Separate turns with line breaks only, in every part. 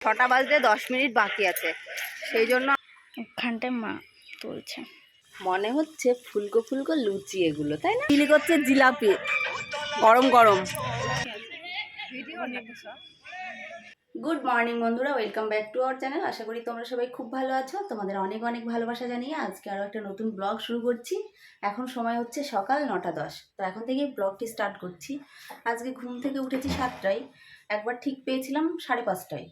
ছটা বাজতে দশ মিনিট বাকি আছে। সেই জন্য
ওখানটায় মা তুলছে।
মনে হচ্ছে ফুলকো ফুলকো লুচি এগুলো তাই না? চিলি করছে জিলাপি। গরম গরম। গুড মর্নিং বন্ধুরা welcome back to our channel আশা করি তোমরা সবাই খুব ভালো আছো। তোমাদের অনেক অনেক ভালোবাসা জানিয়ে আজকে আরও একটা নতুন ব্লগ শুরু করছি। এখন সময় হচ্ছে সকাল নটা দশ। তো এখন থেকেই ব্লগটি স্টার্ট করছি। আজকে ঘুম থেকে উঠেছি সাতটায়। একবার ঠিক পেয়েছিলাম সাড়ে পাঁচটায়।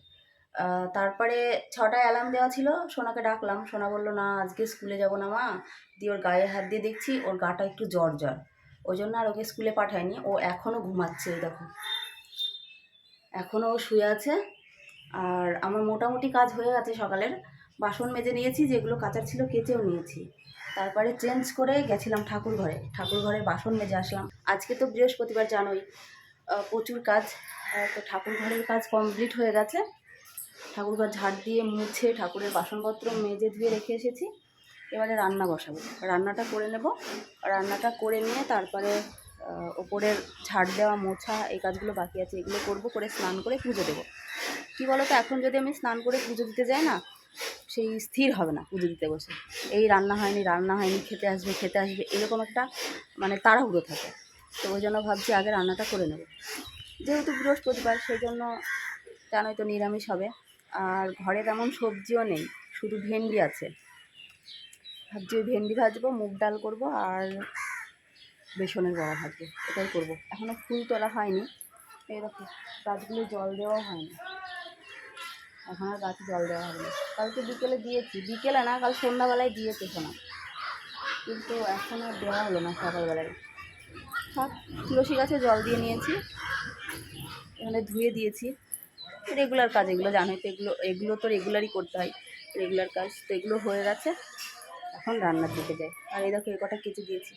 তারপরে ছটায় অ্যালার্ম দেওয়া ছিল। সোনাকে ডাকলাম। সোনা বলল, না, আজকে স্কুলে যাব না মা। দিয়ে ওর গায়ে হাত দিয়ে দেখছি ওর গাটা একটু জ্বর জ্বর। ওই জন্য আর ওকে স্কুলে পাঠায়নি। ও এখনও ঘুমাচ্ছে, এই দেখো। এখনও ও শুয়ে আছে। আর আমার মোটামুটি কাজ হয়ে গেছে সকালের। বাসন মেজে নিয়েছি, যেগুলো কাচার ছিল কেচেও নিয়েছি। তারপরে চেঞ্জ করে গেছিলাম ঠাকুর ঘরে। ঠাকুর ঘরে বাসন মেজে আসলাম। আজকে তো বৃহস্পতিবার জানোই প্রচুর কাজ। তো ঠাকুর ঘরের কাজ কমপ্লিট হয়ে গেছে। ঠাকুর ঘর ঝাড় দিয়ে মুছে ঠাকুরের বাসনপত্র মেজে ধুয়ে রেখে এসেছি। এবারে রান্না বসাবো। রান্নাটা করে নেব। রান্নাটা করে নিয়ে তারপরে ওপরের ঝাড় দেওয়া, মোছা, এই কাজগুলো বাকি আছে, এগুলো করব, করে স্নান করে পুজো দেবো। কী বলো তো এখন যদি আমি স্নান করে পুজো দিতে যাই না, সেই স্থির হবে না পুজো দিতে বসে। এই রান্না হয়নি রান্না হয়নি, খেতে আসবে খেতে আসবে, এরকম একটা মানে তাড়াহুড়ো থাকে। তো ওই জন্য ভাবছি আগে রান্নাটা করে নেব। যেহেতু বৃহস্পতিবার, সেই জন্য জানোই তো নিরামিষ হবে। আর ঘরে তেমন সবজিও নেই, শুধু ভেন্ডি আছে। ভাবছি ওই ভেন্ডি ভাজবো, মুগ ডাল করব আর বেসনের বড়া ভাজবো, এটাই করব। এখনও ফুল তোলা হয়নি দেখো, গাছগুলো জল দেওয়া হয়নি। এখন আর গাছে জল দেওয়া হবে না কালকে বিকেলে দিয়েছি, বিকেলে না, কাল সন্ধ্যাবেলায় দিয়েছে শোনা কিন্তু এখন আর দেওয়া হলো না সকালবেলায়। সব তুলসী গাছে জল দিয়ে নিয়েছি, এখানে ধুয়ে দিয়েছি। রেগুলার কাজ এগুলো জানোই তো, এগুলো এগুলো তো রেগুলারই করতে হয়। রেগুলার কাজ তো এগুলো হয়ে গেছে। এখন রান্নার দিকে যাই। আর এই দেখো, এই কটা কেচে দিয়েছি।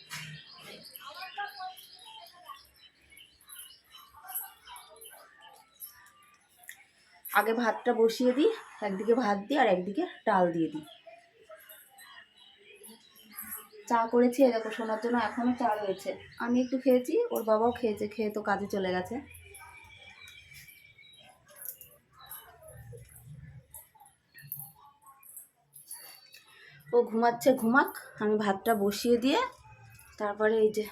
আগে ভাতটা বসিয়ে দিই, একদিকে ভাত দিই আর একদিকে ডাল দিয়ে দিই। চা করেছি দেখো শোনার জন্য এখনও চা রয়েছে। আমি একটু খেয়েছি, ওর বাবাও খেয়েছে, খেয়ে তো কাজে চলে গেছে। ও ঘুমাচ্ছে, ঘুমাক। আমি ভাতটা বসিয়ে দিয়ে তারপরে এই যে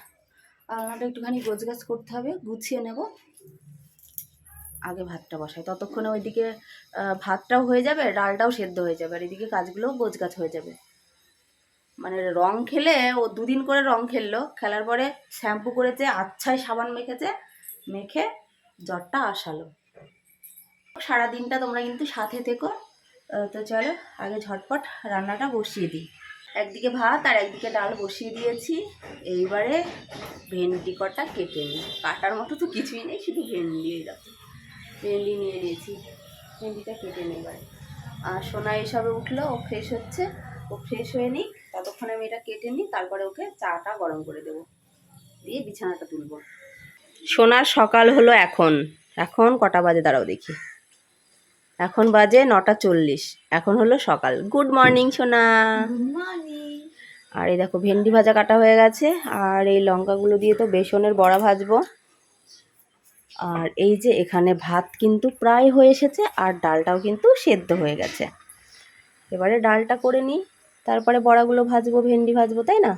আলনাটা একটুখানি গোছগাছ করতে হবে, গুছিয়ে নেব। আগে ভাতটা বসাই। ততক্ষণে ওইদিকে ভাতটাও হয়ে যাবে, ডালটাও সেদ্ধ হয়ে যাবে। আর এদিকে কাজগুলোও গোছগাছ হয়ে যাবে। মানে রং খেলে, ও দুদিন করে রং খেললো। খেলার পরে শ্যাম্পু করেছে, আচ্ছায় সাবান মেখেছে, মেখে জ্বরটা আসালো। সারা দিনটা তোমরা কিন্তু সাথে থেকো। তো চলো, আগে ঝটপট রান্নাটা বসিয়ে দিই। একদিকে ভাত আর একদিকে ডাল বসিয়ে দিয়েছি। এইবারে ভেন্ডি কটা কেটে নিই। কাটার মতো তো কিছুই নেই, শুধু ভেন্ডি এরকম ভেন্ডি নিয়ে নিয়েছি, ভেন্ডিটা কেটে নিই এবারে। আর সোনা এসবে উঠল, ও ফ্রেশ হচ্ছে। ও ফ্রেশ হয়ে নিই ততক্ষণে আমি এটা কেটে নিই, তারপরে ওকে চাটা গরম করে দেবো। দিয়ে বিছানাটা তুলবো। সোনার সকাল হলো এখন। এখন কটা বাজে দাঁড়াও দেখি। এখন বাজে নটা চল্লিশ। এখন হলো সকাল। গুড মর্নিং সোনা। আর এই দেখো ভেন্ডি ভাজা কাটা হয়ে গেছে। আর এই লঙ্কাগুলো দিয়ে তো বেসনের বড়া ভাজবো। আর এই যে এখানে ভাত কিন্তু প্রায় হয়ে এসেছে আর ডালটাও কিন্তু সেদ্ধ হয়ে গেছে। এবারে ডালটা করে নিই। তারপরে বড়াগুলো ভাজবো ভেন্ডি ভাজবো তাই না?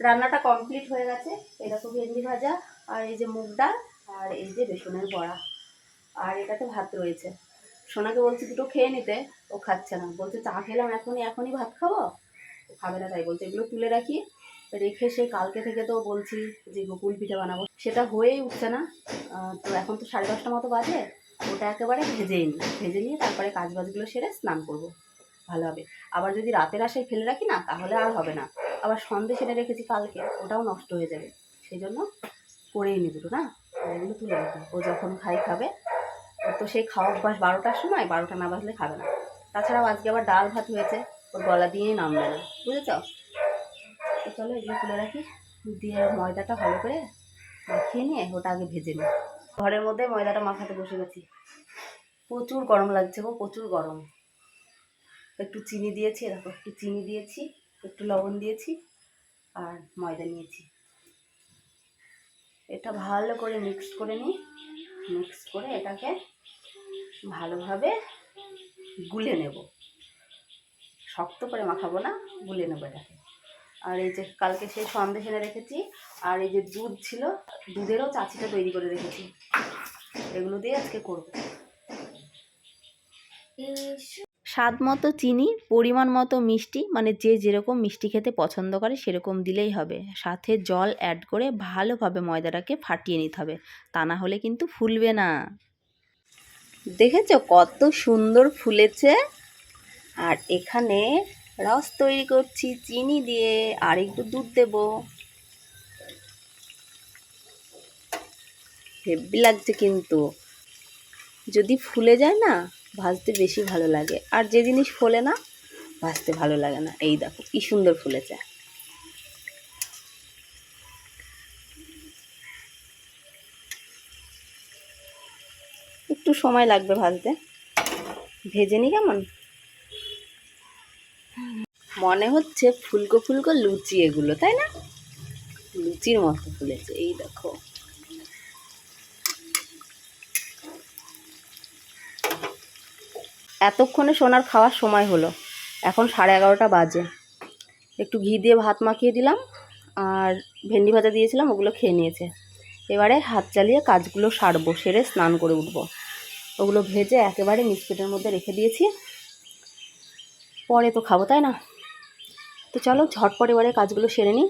রান্নাটা কমপ্লিট হয়ে গেছে। দেখো ভেন্ডি ভাজা আর এই যে মুগ ডাল আর এই যে বেসনের বড়া। আর এটাতে ভাত রয়েছে। সোনাকে বলছি দুটো খেয়ে নিতে, ও খাচ্ছে না। বলছে, চা খেলাম এখনই এখনই ভাত খাব? খাবে না তাই বলছে, এগুলো তুলে রাখি, রেখে সেই কালকে থেকে তো বলছি যে গোকুল পিঠে বানাবো। সেটা হয়েই উঠছে না। তো এখন তো সাড়ে দশটা মতো বাজে, ওটা একেবারে ভেজেই নিই ভেজে নিয়ে তারপরে কাজ বাজগুলো সেরে স্নান করব। ভালো হবে। আবার যদি রাতের আশায় ফেলে রাখি না, তাহলে আর হবে না। আবার সন্ধে সেরে রেখেছি কালকে, ওটাও নষ্ট হয়ে যাবে। সেই জন্য করেই নি দুটো, না? তুলে রাখি ও যখন খাই খাবে। তো সেই খাওয়া অভ্যাস বারোটার সময়, বারোটা না বাজলে খাবে না। তাছাড়াও আজকে আবার ডাল ভাত হয়েছে, ওর গলা দিয়েই নামবে না, বুঝেছ? তো চলো এগুলো তুলে রাখি দিয়ে ময়দাটা ভালো করে মাখিয়ে নিয়ে ওটা আগে ভেজে নিই। ঘরের মধ্যে ময়দাটা মাখাতে বসে গেছি। প্রচুর গরম লাগছে গো, প্রচুর গরম। একটু চিনি দিয়েছি, দেখো, একটু চিনি দিয়েছি, একটু লবণ দিয়েছি আর ময়দা নিয়েছি। এটা ভালো করে মিক্স করে নিই মিক্স করে এটাকে ভালোভাবে গুলে নেব। শক্ত করে মাখাবো না, গুলে নেব এটাকে। আর এই যে কালকে সেই সন্দেশ এনে রেখেছি, আর এই যে দুধ ছিল, দুধেরও চাচিটা তৈরি করে রেখেছি। এগুলো দিয়ে আজকে করব। স্বাদ মতো চিনি, পরিমাণ মতো মিষ্টি মানে যে যেরকম মিষ্টি খেতে পছন্দ করে সেরকম দিলেই হবে। সাথে জল অ্যাড করে ভালোভাবে ময়দাটাকে ফাটিয়ে নিতে হবে। তা না হলে কিন্তু ফুলবে না। দেখেছ? কত সুন্দর ফুলেছে। আর এখানে রস তৈরি করছি, চিনি দিয়ে, আর একটু দুধ দেব। হেব্বি লাগছে কিন্তু। যদি ফুলে যায় না, ভাজতে বেশি ভালো লাগে। আর যে জিনিস ফোলে না, ভাজতে ভালো লাগে না। এই দেখো, কি সুন্দর ফুলেছে। সময় লাগবে ভাজতে। ভেজে নি কেমন? মনে হচ্ছে ফুলকো ফুলকো লুচি এগুলো, তাই না? লুচির মতো ফুলেছে, এই দেখো। এতক্ষণে সোনার খাওয়ার সময় হলো, এখন সাড়ে এগারোটা বাজে। একটু ঘি দিয়ে ভাত মাখিয়ে দিলাম, আর ভেন্ডি ভাজা দিয়েছিলাম, ওগুলো খেয়ে নিয়েছে। এবারে হাত চালিয়ে কাজগুলো সারবো, সেরে স্নান করে উঠবো। ওগুলো ভেজে একেবারে মিক্সপ্লেটের মধ্যে রেখে দিয়েছি। পরে তো খাব, তাই না? তো চলো, ঝটপট এবারে কাজগুলো সেরে নিই।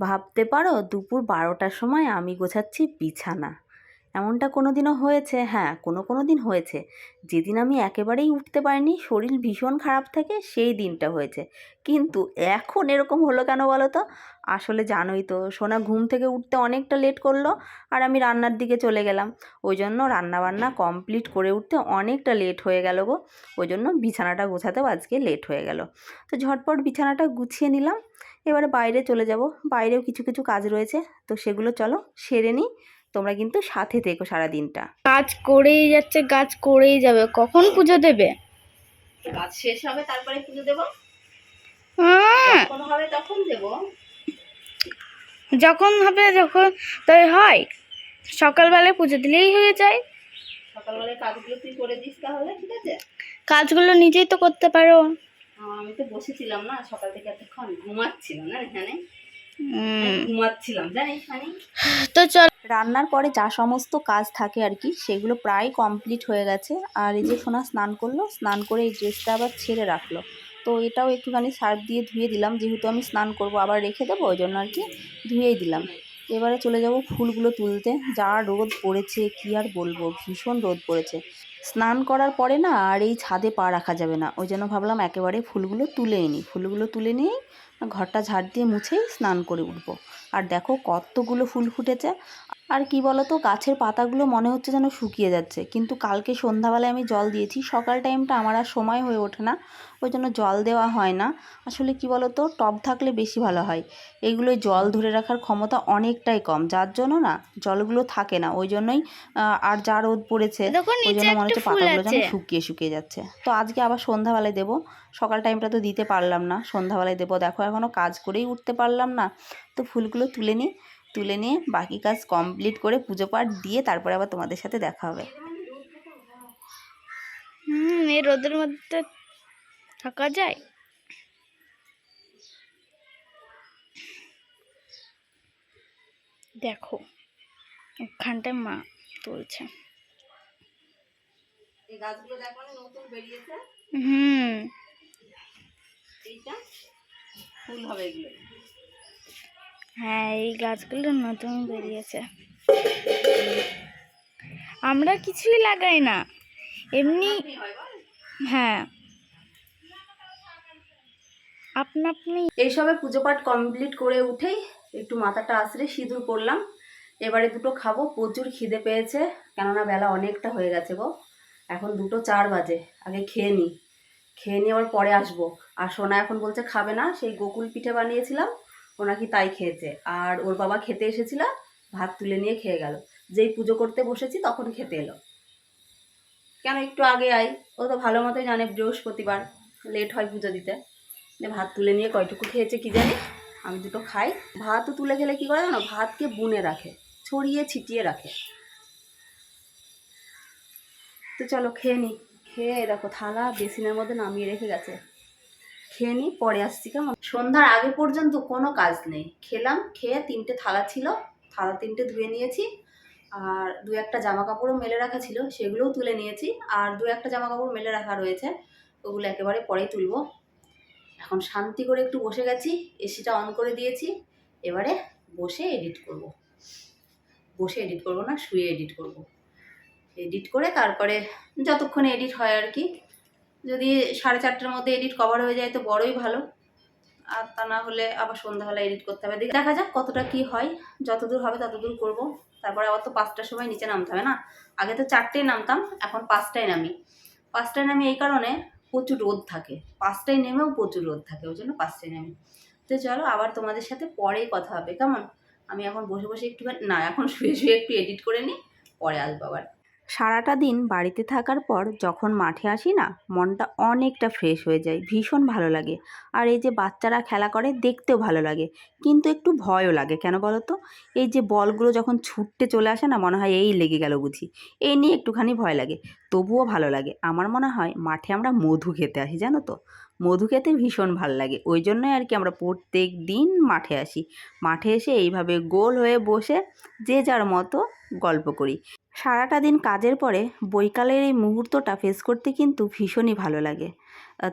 ভাবতে পারো, দুপুর বারোটার সময় আমি গোছাচ্ছি বিছানা। এমনটা কোনো দিনও হয়েছে? হ্যাঁ কোনো কোনো দিন হয়েছে। যেদিন আমি একেবারেই উঠতে পারিনি, শরীর ভীষণ খারাপ থাকে, সেই দিনটা হয়েছে। কিন্তু এখন এরকম হলো কেন বলো তো? আসলে জানোই তো, সোনা ঘুম থেকে উঠতে অনেকটা লেট করল আর আমি রান্নার দিকে চলে গেলাম। ওই জন্য রান্নাবান্না কমপ্লিট করে উঠতে অনেকটা লেট হয়ে গেল গো। ওই জন্য বিছানাটা গোছাতেও আজকে লেট হয়ে গেল। তো ঝটপট বিছানাটা গুছিয়ে নিলাম। এবারে বাইরে চলে যাব। বাইরেও কিছু কিছু কাজ রয়েছে। তো সেগুলো চলো, সেরে নিই। তোমরা কিন্তু সাথে থেকো সারা দিনটা
কাজ করেই যাচ্ছে কাজ করেই যাবে। কখন পুজো দেবে?
কাজ শেষ হবে তারপরে পুজো দেবো?
হ্যাঁ,
হবে তখন দেবো।
যখন হবে যখন তাই হয়। সকালবেলায় পুজো দিলেই হয়ে যায়।
সকালবেলায় কাজগুলো তুই করে দিস তাহলে ঠিক আছে?
কাজগুলো নিজেই তো করতে পারো।
আমি তো বসেছিলাম না সকাল থেকে এতক্ষণ। ঘুমাচ্ছিলাম না এখানে। ঘুমাচ্ছিলাম জানিস
তো চল
রান্নার পরে যা সমস্ত কাজ থাকে আর কি, সেগুলো প্রায় কমপ্লিট হয়ে গেছে। আর এই যে সোনা স্নান করল, স্নান করে এই ড্রেসটা আবার ছেড়ে রাখল। তো এটাও একটুখানি সার্ফ দিয়ে ধুয়ে দিলাম, যেহেতু আমি স্নান করব আবার রেখে দেবো, ওই জন্য আর কি ধুয়েই দিলাম। এবারে চলে যাব ফুলগুলো তুলতে। যা রোদ পড়েছে, কি আর বলব, ভীষণ রোদ পড়েছে। স্নান করার পরে না আর এই ছাদে পা রাখা যাবে না। ওই জন্য ভাবলাম একেবারে ফুলগুলো তুলে নিই ফুলগুলো তুলে নিয়েই ঘরটা ঝাড় দিয়ে মুছেই স্নান করে উঠবো। আর দেখো কতগুলো ফুল ফুটেছে। আর কি বলতো, গাছের পাতাগুলো মনে হচ্ছে যেন শুকিয়ে যাচ্ছে। কিন্তু কালকে সন্ধ্যাবেলায় আমি জল দিয়েছি, সকাল টাইমটা আমার আর সময় হয়ে ওঠে না। ওই জন্য জল দেওয়া হয় না। আসলে কি বলতো? টব থাকলে বেশি ভালো হয়। এইগুলো জল ধরে রাখার ক্ষমতা অনেকটাই কম। যার জন্য না জলগুলো থাকে না। ওই জন্যই আর যা রোদ পড়েছে ওই জন্য মনে হচ্ছে পাতাগুলো যেন শুকিয়ে শুকিয়ে যাচ্ছে। তো আজকে আবার সন্ধ্যাবেলায় দেবো। সকাল টাইমটা তো দিতে পারলাম না। সন্ধ্যাবেলায় দেবো। দেখো এখনও কাজ করেই উঠতে পারলাম না। তো ফুলগুলো তুলে নিই। তুলে নিয়ে বাকি কাজ কমপ্লিট করে পুজো পাঠ দিয়ে তারপরে আবার তোমাদের সাথে দেখা হবে।
হুম এই রোদের মধ্যে থাকা যায়? দেখো ওখানটায় মা তুলছে। হুম। হ্যাঁ এই গাছগুলো নতুন বেরিয়েছে। আমরা কিছুই লাগাই না। এমনি হ্যাঁ। আপনা আপনি
এইসবে পুজো পাঠ কমপ্লিট করে উঠেই একটু মাথাটা আছড়ে সিঁদুর করলাম এবারে দুটো খাব, প্রচুর খিদে পেয়েছে, কেননা বেলা অনেকটা হয়ে গেছে গো। এখন দুটো চার বাজে, আগে খেয়ে নিই খেয়ে নিয়ে আবার পরে আসব। আর সোনা এখন বলছে খাবে না, সেই গোকুল পিঠে বানিয়েছিলাম, ও নাকি তাই খেয়েছে। আর ওর বাবা খেতে এসেছিল, ভাত তুলে নিয়ে খেয়ে গেল। যেই পুজো করতে বসেছি তখন খেতে এলো। কেন একটু আগে আই ও তো ভালো মতোই জানে বৃহস্পতিবার, লেট হয় পুজো দিতে। ভাত তুলে নিয়ে কয়টুকু খেয়েছে কি জানি? আমি দুটো খাই। ভাতও তুলে খেলে কি করে জানো? ভাতকে বুনে রাখে, ছড়িয়ে ছিটিয়ে রাখে। তো চলো খেয়ে নিই খেয়ে দেখো থালা বেসিনের মধ্যে নামিয়ে রেখে গেছে। খেয়ে নিই পরে আসছি কেমন? সন্ধ্যার আগে পর্যন্ত কোনো কাজ নেই। খেলাম, খেয়ে তিনটে থালা ছিল। থালা তিনটে ধুয়ে নিয়েছি। আর দু একটা জামা কাপড়ও মেলে রাখা ছিল, সেগুলোও তুলে নিয়েছি। আর দু একটা জামা কাপড় মেলে রাখা রয়েছে। ওগুলো একেবারে পরেই তুলবো। এখন শান্তি করে একটু বসে গেছি, এসিটা অন করে দিয়েছি, এবারে বসে এডিট করব। বসে এডিট করব না, শুয়ে এডিট করব। এডিট করে তারপরে যতক্ষণে এডিট হয় আর কি, যদি সাড়ে চারটের মধ্যে এডিট কভার হয়ে যায় তো বড়ই ভালো। আর তা না হলে আবার সন্ধ্যাবেলা এডিট করতে হবে। দেখি- যাক কতটা কি হয়, যতদূর হবে ততদূর করব। তারপরে আবার তো পাঁচটার সময় নিচে নামতে হবে না? আগে তো চারটেই নামতাম, এখন পাঁচটায় নামি। পাঁচটায় নামি এই কারণে প্রচুর রোদ থাকে। পাঁচটায় নেমেও প্রচুর রোদ থাকে, ওই জন্য পাঁচটায় নেমে। তো চলো আবার তোমাদের সাথে পরেই কথা হবে, কেমন? আমি এখন বসে বসে একটু না, এখন শুয়ে শুয়ে একটু এডিট করে নিই, পরে আসব আবার। সারাটা দিন বাড়িতে থাকার পর যখন মাঠে আসি না, মনটা অনেকটা ফ্রেশ হয়ে যায়, ভীষণ ভালো লাগে। আর এই যে বাচ্চারা খেলা করে দেখতেও ভালো লাগে, কিন্তু একটু ভয়ও লাগে, কেন বলো তো এই যে বলগুলো যখন ছুটতে চলে আসে না, মনে হয় এই লেগে গেল বুঝি। এই নিয়ে একটুখানি ভয় লাগে, তবুও ভালো লাগে। আমার মনে হয় মাঠে আমরা মধু খেতে আসি, জানো তো? মধু খেতে ভীষণ ভালো লাগে, ওই জন্যই আর কি আমরা প্রত্যেক দিন মাঠে আসি। মাঠে এসে এইভাবে গোল হয়ে বসে যে যার মতো গল্প করি। সারাটা দিন কাজের পরে বৈকালের এই মুহূর্তটা ফেস করতে কিন্তু ভীষণই ভালো লাগে।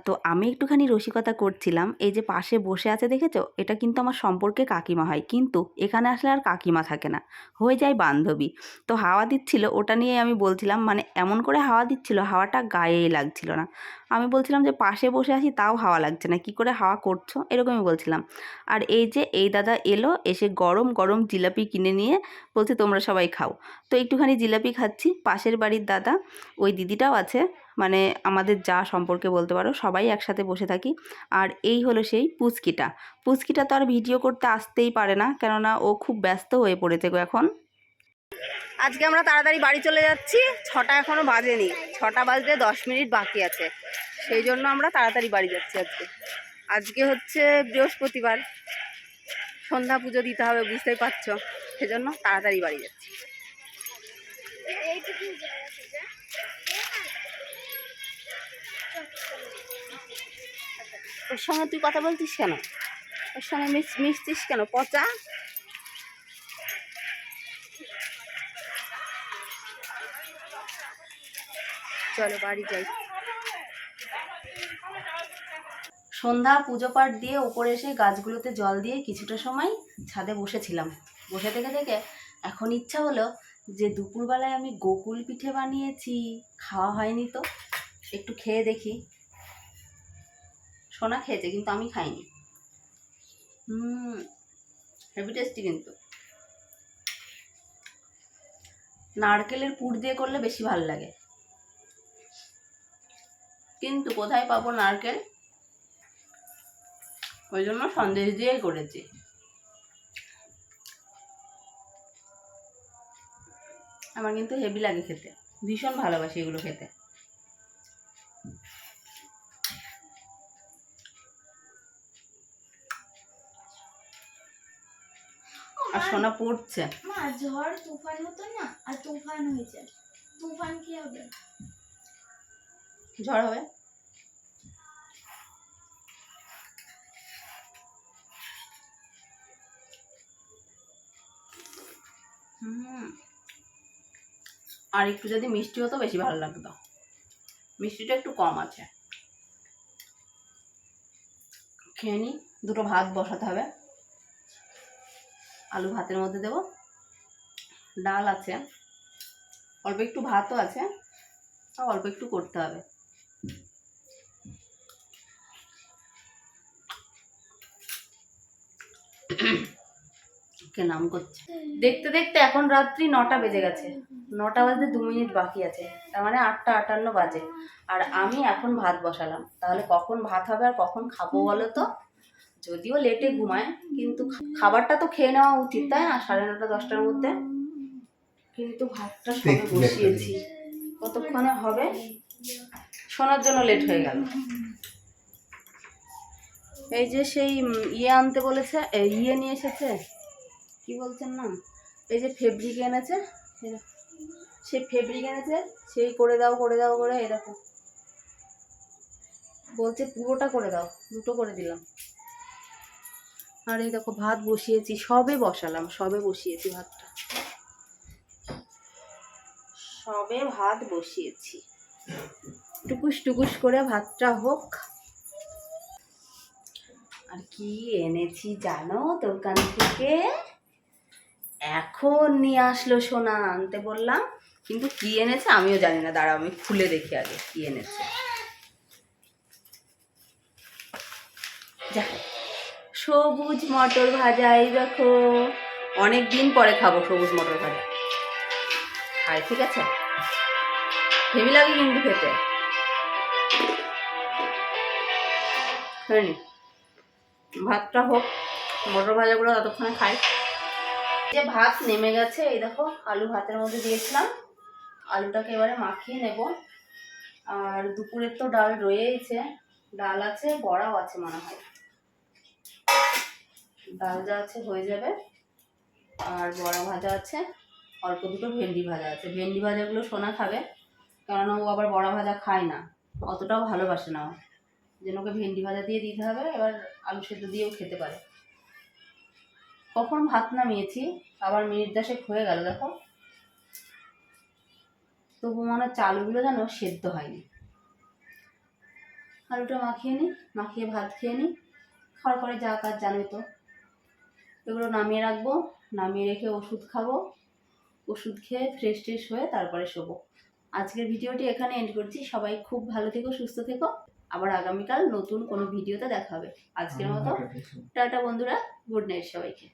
তো আমি একটুখানি রসিকতা করছিলাম। এই যে পাশে বসে আছে দেখেছ? এটা কিন্তু আমার সম্পর্কে কাকিমা হয়। কিন্তু এখানে আসলে আর কাকিমা থাকে না। হয়ে যায় বান্ধবী। তো হাওয়া দিচ্ছিল, ওটা নিয়ে আমি বলছিলাম মানে এমন করে হাওয়া দিচ্ছিল, হাওয়াটা গায়েই লাগছিল না। আমি বলছিলাম যে পাশে বসে আছি, তাও হাওয়া লাগছে না। কি করে হাওয়া করছ? এরকমই বলছিলাম। আর এই যে, এই দাদা এলো, এসে গরম গরম জিলাপি কিনে নিয়ে বলছে, তোমরা সবাই খাও। তো একটুখানি জিলাপি খাচ্ছি। পাশের বাড়ির দাদা, ওই দিদিটাও আছে। মানে আমাদের যা সম্পর্কে বলতে পারো সবাই একসাথে বসে থাকি। আর এই হলো সেই পুচকিটা। পুচকিটা তো আর ভিডিও করতে আসতেই পারে না কেননা ও খুব ব্যস্ত হয়ে পড়েছে গো এখন। আজকে আমরা তাড়াতাড়ি বাড়ি চলে যাচ্ছি ছটা এখনও বাজেনি ছটা বাজতে দশ মিনিট বাকি আছে। সেই জন্য আমরা তাড়াতাড়ি বাড়ি যাচ্ছি আজকে। আজকে হচ্ছে বৃহস্পতিবার সন্ধ্যা পুজো দিতে হবে বুঝতেই পারছ। সেজন্য তাড়াতাড়ি বাড়ি যাচ্ছি। ওর সঙ্গে তুই কথা বলছিস কেন? ওর সঙ্গে মিশ মিশছিস কেন? পচা? চলো, বাড়ি যাই। সন্ধ্যা পুজো পাঠ দিয়ে ওপরে এসে গাছগুলোতে জল দিয়ে কিছুটা সময় ছাদে বসেছিলাম। বসে থেকে থেকে এখন ইচ্ছা হলো যে দুপুরবেলায় আমি গোকুল পিঠে বানিয়েছি, খাওয়া হয়নি তো, একটু খেয়ে দেখি। সোনা খেয়েছে, কিন্তু আমি খাইনি। হুম হেভি টেস্টি কিন্তু। নারকেলের পুর দিয়ে করলে বেশি ভালো লাগে। কিন্তু কোথায় পাবো নারকেল? ওই জন্য সন্দেশ দিয়েই করেছি। আমার কিন্তু হেভি লাগে খেতে। ভীষণ ভালোবাসি এগুলো খেতে। সোনা পড়ছে।
মা ঝড় তুফান হতো না? আর তুফান হয়েছে। তুফান কি হবে?
ঝড় হবে। হুম। আর একটু যদি মিষ্টি হতো বেশি ভালো লাগতো। মিষ্টিটা একটু কম আছে। খেয়ে নিই দুটো ভাত বসাতে হবে। আলু ভাতের মধ্যে দেবো। ডাল আছে, অল্প একটু ভাতও আছে আর অল্প একটু করতে হবে। কে নাম করছে? দেখতে দেখতে এখন রাত্রি নটা বেজে গেছে। নটা বাজতে দু মিনিট বাকি আছে, তার মানে আটটা আটান্ন বাজে। আর আমি এখন ভাত বসালাম, তাহলে কখন ভাত হবে আর কখন খাব বলো তো? যদিও লেটে ঘুমায় কিন্তু খাবারটা তো খেয়ে নেওয়া উচিত তাই না? সাড়ে নটা দশটার মধ্যে। কিন্তু ভাতটা সবে বসিয়েছি। কতক্ষণে হবে? শোনার জন্য লেট হয়ে গেল। এই যে সেই ইয়ে আনতে বলেছে ইয়ে নিয়ে এসেছে কি বলছেন না? এই যে ফেব্রিক এনেছে। সেই ফেব্রিক এনেছে সেই করে দাও করে দাও করে এরকম বলছে পুরোটা করে দাও দুটো করে দিলাম। আর এই দেখো, ভাত বসিয়েছি, সবে বসালাম, সবে বসিয়েছি ভাতটা। সবে ভাত বসিয়েছি। টুকুস টুকুস করে ভাতটা হোক। আর কি এনেছি জানো দোকান থেকে? এখন নিয়ে আসলো সোনা, আনতে বললাম। কিন্তু কি এনেছে আমিও জানি না দাঁড়া আমি খুলে দেখি আগে কি এনেছে। সবুজ মটর ভাজা, এই দেখো। অনেক দিন পরে খাব সবুজ মটর ভাজা। খাই ঠিক আছে? হেভি লাগে কিন্তু খেতে। ভাতটা হোক, মটর ভাজাগুলো ততক্ষণে খাই। যে ভাত নেমে গেছে, এই দেখো, আলু ভাতের মধ্যে দিয়েছিলাম। আলুটাকে এবারে মাখিয়ে নেব। আর দুপুরের তো ডাল রয়েইছে। ডাল আছে, বড়াও আছে মনে হয়। ডাল যা আছে, হয়ে যাবে। আর বড়া ভাজা আছে, অল্প দুটো ভেন্ডি ভাজা আছে। ভেন্ডি ভাজাগুলো সোনা খাবে কারণ ও আবার বড়া ভাজা খায় না। অতটাও ভালোবাসে না ও। যেন ওকে ভেন্ডি ভাজা দিয়ে দিতে হবে, এবার আলু সেদ্ধ দিয়েও খেতে পারে। কখন ভাত নামিয়েছি, আবার মিনিট দশেক হয়ে গেল, দেখো। তবু মনে হচ্ছে আলুগুলো যেন সেদ্ধ হয়নি। আলুটা মাখিয়ে নিই মাখিয়ে ভাত খেয়ে নিই খাওয়ার পরে যা কাজ জানোই তো। এগুলো নামিয়ে রাখব নামিয়ে রেখে ওষুধ খাব ওষুধ খেয়ে ফ্রেশ ট্রেশ হয়ে তারপরে শোবো। আজকের ভিডিওটি এখানে এন্ড করছি। সবাই খুব ভালো থেকো সুস্থ থেকো। আবার আগামীকাল নতুন কোনো ভিডিওতে দেখা হবে। আজকের মতো টাটা বন্ধুরা গুড নাইট সবাইকে।